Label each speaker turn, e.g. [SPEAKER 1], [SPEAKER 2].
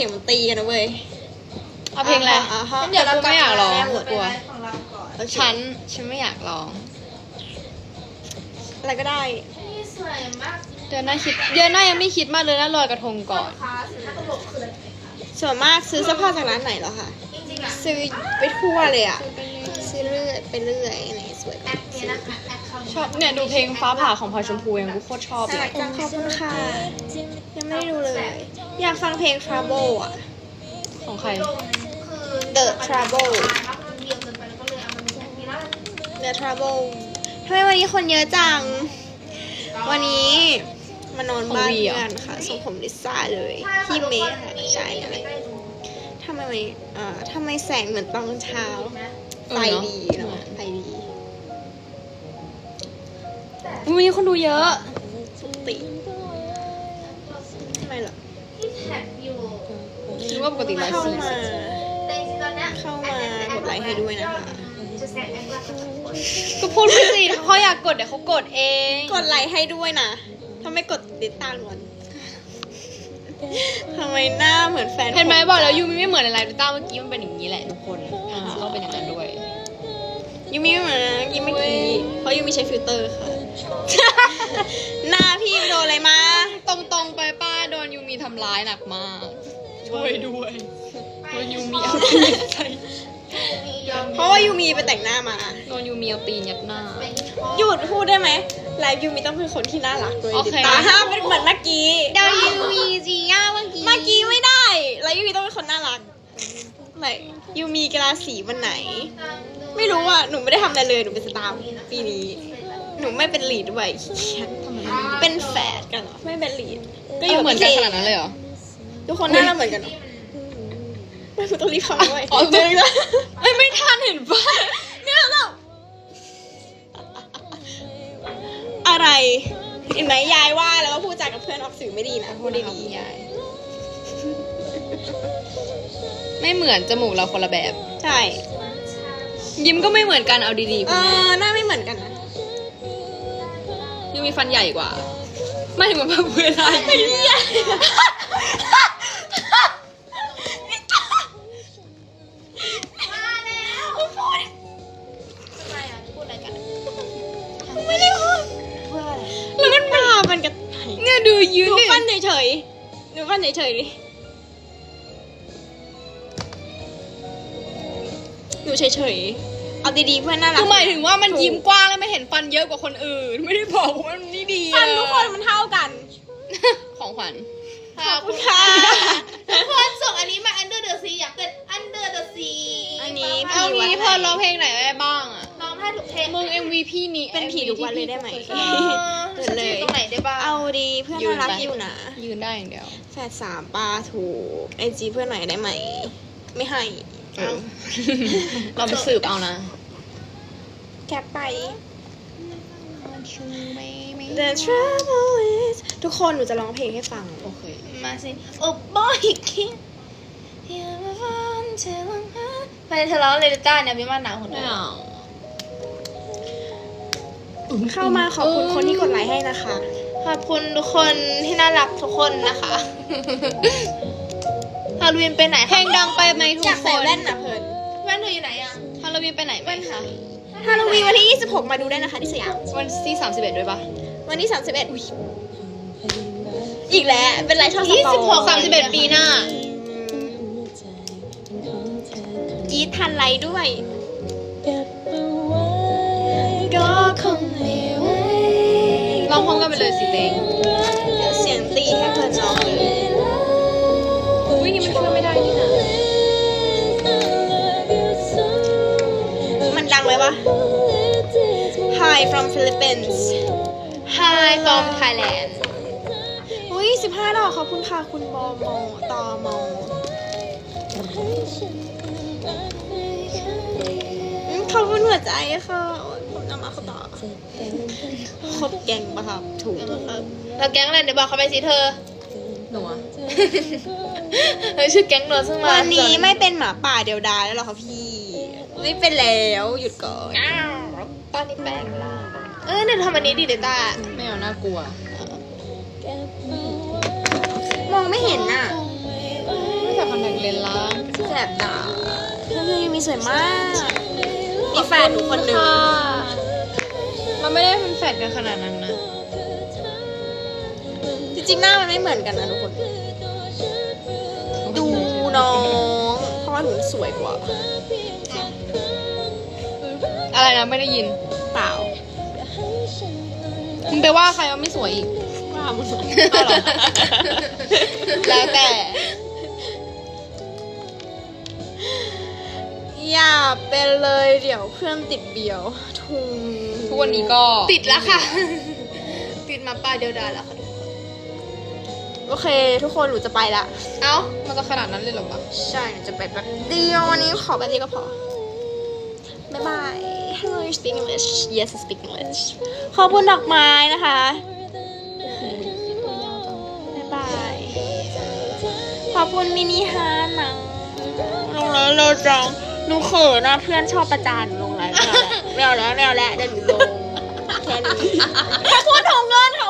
[SPEAKER 1] สียงมันตีกันนะเว้ย
[SPEAKER 2] เอาเพลงอะไร
[SPEAKER 1] อ่าฮะ
[SPEAKER 3] งั้นเดี๋ยวเรา
[SPEAKER 2] กูไม่อยากร้อง
[SPEAKER 3] กลับ
[SPEAKER 2] กลัว
[SPEAKER 3] ไปของเราก่อน
[SPEAKER 1] โอเค
[SPEAKER 2] ฉัน ฉันไม่อยากร้อง
[SPEAKER 1] อะไรก็ได้
[SPEAKER 3] นี่สวยมาก
[SPEAKER 2] เดือนหน้าคิด เดือนหน้ายังไม่คิดมากเลยนะลอยกระทงก่อน
[SPEAKER 3] ค้าสินค้าตลกคืออะไรคะ
[SPEAKER 1] ส่วนมากซื้อเสื้อผ้าจากร้านไหนเหรอคะ
[SPEAKER 3] จริงๆอะ
[SPEAKER 1] ซื้อไปทั่วเลยอะซื้อเรื่อยไปเรื่อยไหนสวย
[SPEAKER 3] แอปนี้นะคะแอปคำ
[SPEAKER 2] ชอบเนี่ยดูเพลงฟ้าผ่าของพลอยชมพูยังกูโคตรชอบเล
[SPEAKER 1] ใช่
[SPEAKER 2] ย
[SPEAKER 1] จังขอบคุณค่ะ ยังไม่ได้ดูเลย อยากฟังเพลง Trouble อะ
[SPEAKER 2] ของใคร
[SPEAKER 3] ลงคือ
[SPEAKER 1] The Trouble
[SPEAKER 3] มันเบียวเกินไปแล้วก็เลยเอามันไม่ใช่นี่แล้ว
[SPEAKER 1] The Trouble ทำไมวันนี้คนเยอะจัง วันนี้มานอนบ้าน
[SPEAKER 2] ของวีเหรอ
[SPEAKER 1] เพื่อนค่ะส่งผมลิซ่าเลยพี่เมย์ค่ะใช่อะไรทำไมวันนี้เอ่อทำไมแสงเหมือนตอนเช้าไฟดีเนาะไฟดี
[SPEAKER 2] วันนี้คนดูเยอะ
[SPEAKER 1] ปกติทำไมเหรอ
[SPEAKER 3] ที่แท็บอยู่
[SPEAKER 2] คิด ว่าปกติไลฟ์
[SPEAKER 1] เข้า
[SPEAKER 2] สี่
[SPEAKER 1] มา
[SPEAKER 3] แต่จริงๆตอนเนี้ย
[SPEAKER 1] เข้ามา กดไลค์ให้ด้วยนะคะ
[SPEAKER 3] จะแซงแอปว่าจะกด
[SPEAKER 2] ก็พูดไปสิถ้าเขาอยากกดเดี๋ยวเขากดเอง
[SPEAKER 1] กดไลค์ให้ด้วยนะ ถ้าไม่กดติดตามก่อนทำไมหน้าเหมือนแฟน
[SPEAKER 2] เห็นไหม
[SPEAKER 1] ผ
[SPEAKER 2] บอกแล้วยูมิไม่เหมือนในไลฟ์ดิต้าเมื่อกี้มันเป็นอย่างนี้แหละทุกคนอ่าต้องเป็นอย่างนั้นด้วย
[SPEAKER 1] ยูมิไม่เหมือนนะยูมิเมื่อกี้เพราะยูมิใช้ฟิลเตอร์ค่ะ หน้าพี่ไปโดนอะไรมา
[SPEAKER 2] ตรงๆไปป้าโดนยูมีทำร้ายหนักมาก ช่วยด้วยโดนยูมีเอาตีนใส่
[SPEAKER 1] เพราะว่ายูมีไปแต่งหน้ามา
[SPEAKER 2] โดนยูมีเอาตีนยัดหน้า
[SPEAKER 1] หยุดพูดได้ไหมไลฟ์ยูมีต้องเป็นคนที่น่ารักด้วย
[SPEAKER 2] โอเค
[SPEAKER 1] ตาห้ามเป็นเหมือนเมื่อกี้
[SPEAKER 2] เดายูมีจีย่าเมื่อกี้
[SPEAKER 1] เมื่อกี้ไม่ได้ไลฟ์ยูมีต้องเป็นคนน่ารักไหนยูมีกีฬาสีวันไหน ไม่รู้อะหนูไม่ได้ทำอะไรเลยหนูเป็นสตาร์ปีนี้ หนูไม่เป็นลีดด้วยขี้เกียจเป็นแฝดกันเหรอไม่เป็นลีดก็อยู่
[SPEAKER 2] เหมือน
[SPEAKER 1] กั
[SPEAKER 2] กัน
[SPEAKER 1] บ
[SPEAKER 2] ขนาดนั้นเลยเหรอ
[SPEAKER 1] ทุกคนหน้าเหมือนกันเหรอไม่คุณต้องรีบทำด้วย
[SPEAKER 2] อ๋อไม่ได้เอ้ยไม่ทันเห็นปะ
[SPEAKER 1] เนี่ยเราอะไรเห็นไหมยายว่าแล้วว่าพูดจากับเพื่อนออกสื่อไม่ดีนะพูดดีๆ
[SPEAKER 2] ยายไม่เหมือนจมูกเราคนละแบบ
[SPEAKER 1] ใช่
[SPEAKER 2] ยิ้มก็ไม่เหมือนกันเอาดีๆ
[SPEAKER 1] เอ
[SPEAKER 2] คุณแม่
[SPEAKER 1] อหน้าไม่เหมือนกันนะ
[SPEAKER 2] ยูมีฟันใหญ่กว่า ไม่ถึงแบบเวลายิ้ม
[SPEAKER 3] เนี่
[SPEAKER 2] ยดูยืน
[SPEAKER 1] ดู
[SPEAKER 2] ดิ
[SPEAKER 1] ฟันเฉยๆดูฟันเฉยๆดิดูเฉยๆ เอาดีๆเพื่อนน่ารัก
[SPEAKER 2] คือหมายถึงว่ามันยิ้มกว้างแล้วไม่เห็นฟันเยอะกว่าคนอื่น ไม่ได้บอกว่ามันนี่ดี
[SPEAKER 1] ฟันทุกคนมันเท่ากัน
[SPEAKER 2] ของขวัญ
[SPEAKER 1] ขอบคุณค่ะ
[SPEAKER 3] ทุกคนส่งอันนี้มา Under the Sea อยากเป็น Under the Sea
[SPEAKER 1] อันนี้
[SPEAKER 2] เอางี้เพอร้องเพลงไหนได้บ้าง
[SPEAKER 3] เพลง
[SPEAKER 2] มึง MVP นี้
[SPEAKER 1] เป็นผีทุกวันเลยได้ไหม
[SPEAKER 3] เออ
[SPEAKER 1] เดิ
[SPEAKER 3] ฉั
[SPEAKER 1] น
[SPEAKER 3] น
[SPEAKER 1] เล
[SPEAKER 3] จะอยยู่ตรงไหนได้บ้าง
[SPEAKER 1] เอาดีเพื่อน
[SPEAKER 2] ยืน
[SPEAKER 1] น่ารัก
[SPEAKER 2] ไป
[SPEAKER 1] อยู่นะ
[SPEAKER 2] ยืนได้อย่างเดียว
[SPEAKER 1] แฟดสามปลาถูกไอจีเพื่อนหน่อยได้ไหม ไม่ให้
[SPEAKER 2] เออเราไปสืบเอานะ
[SPEAKER 1] แคปไป The trouble is ทุกคนหนูจะร้องเพลงให้ฟัง
[SPEAKER 2] โอเค
[SPEAKER 3] มาสิ โอ้บอยคิงไปเธอร้องเลยจ้าเนี่ยพี่มาหนาวคน
[SPEAKER 2] ไม่
[SPEAKER 3] เดียว
[SPEAKER 2] เอา
[SPEAKER 1] เข้ามาขอบคุณคนที่กดไลค์ให้นะคะ
[SPEAKER 3] ขอบคุณทุกคนที่น่ารักทุกคนนะคะฮาโลวีนไปไหน
[SPEAKER 2] เพลงดังไปไหมทุก
[SPEAKER 1] อยาก
[SPEAKER 2] ค
[SPEAKER 1] ใส่
[SPEAKER 2] น
[SPEAKER 1] แว่นนะเพิ่น
[SPEAKER 3] แว่นเธออยู่ไหนอะ
[SPEAKER 2] ฮาโลวีนไปไหนไหมคะ
[SPEAKER 1] ฮาโลวีนวันที่ 26 มาดูได้นะคะที่สยาม
[SPEAKER 2] วันที่31ด้วยปะ
[SPEAKER 1] วันที่ 31 อุ๊ยอีกแล้ว เป็นไรชอบสปอร์
[SPEAKER 2] 26 31 ปีหน้า
[SPEAKER 1] อีททันไลค์ด้วย ก็ค
[SPEAKER 2] พร้อมกันไปเลยสิเต็ง
[SPEAKER 1] เดี๋ยวเสียงตีให้เพิ่อนร้องเลย
[SPEAKER 2] อุ้ยนี่มันเชื่อไม่ได้นี่นะ
[SPEAKER 1] มันดังไหมวะ Hi from Philippines
[SPEAKER 2] Hi from Thailand
[SPEAKER 1] อุ้ย15ดอกขอบคุณค่ะ คุณบอมอตอมออืมขอบคุณหัวใจค่ะ ผมจะมาขาต่ อครบแกงปะครับถูกครับ
[SPEAKER 3] เราแก๊งอะไรเดี๋ยวบอกเขาไปสิเธอ
[SPEAKER 2] หนูอะ
[SPEAKER 3] เฮ้ยชื่อแก๊งโดนซึ่งมา
[SPEAKER 1] วันนี้ไม่เป็นหมาป่าเดียวดายแล้วเหรอคะพี่ ไม่เป็นแล้วหยุดก่อน
[SPEAKER 3] อ้าวตอนนี้แปลงร่างเออเนี่ยทำอันนี้ดีเดต้า
[SPEAKER 2] ไม่เอาน่ากลัว
[SPEAKER 1] โมองไม่เห็นน่ะ
[SPEAKER 2] ไม่ใส่คอนแทคเลนส์ละ
[SPEAKER 1] แสบตาเพื่อนๆยูมีสวยมาก มีแฟนหนูคนหนึ่ง
[SPEAKER 2] ค่ะมันไม่ได้เป็นแฟดกันขนาดนั้นนะ
[SPEAKER 1] จริงๆหน้ามันไม่เหมือนกันนะทุกคน ดูน้อง เพราะว่าหนูสวยกว่า
[SPEAKER 2] อะไรนะไม่ได้ยิน
[SPEAKER 1] เปล่า
[SPEAKER 2] มึงไปว่าใครว่าไม่สวยอีก
[SPEAKER 1] ว่ามึง
[SPEAKER 2] เอาเหรอ แล้วแต่
[SPEAKER 1] อย่าเป็นเลยเดี๋ยวเพื่อนติดเบียวทุง
[SPEAKER 2] ทุกวันนี้ก็
[SPEAKER 3] ติดแล้วค่ะ ติดมาป้าเดียวดายแล้วค่ะทุกคน
[SPEAKER 1] โอเค ทุกคนหนูจะไปละ
[SPEAKER 2] เอ้ามันจะขนาดนั้นเลยเหรอวะ
[SPEAKER 1] ใช่หนูจะไปแบบเดียววันนี้ขอแบบนี้ก็พอ บ๊ายบาย Hello you speak English Yes I speak English ขอบคุณดอกไม้นะคะบ๊ายบายขอบคุณมินิฮาร์ทนะลงแล้วเราจัง หนูเขินนะเพื่อนชอบประจานหนูลงไลน์ไม่เอาแล้วไม่เอาแล้วไม่เอาแล้วเดี๋ยวหนูลงแค่นี้ถ้าพูดถึงเงินค่ะว่า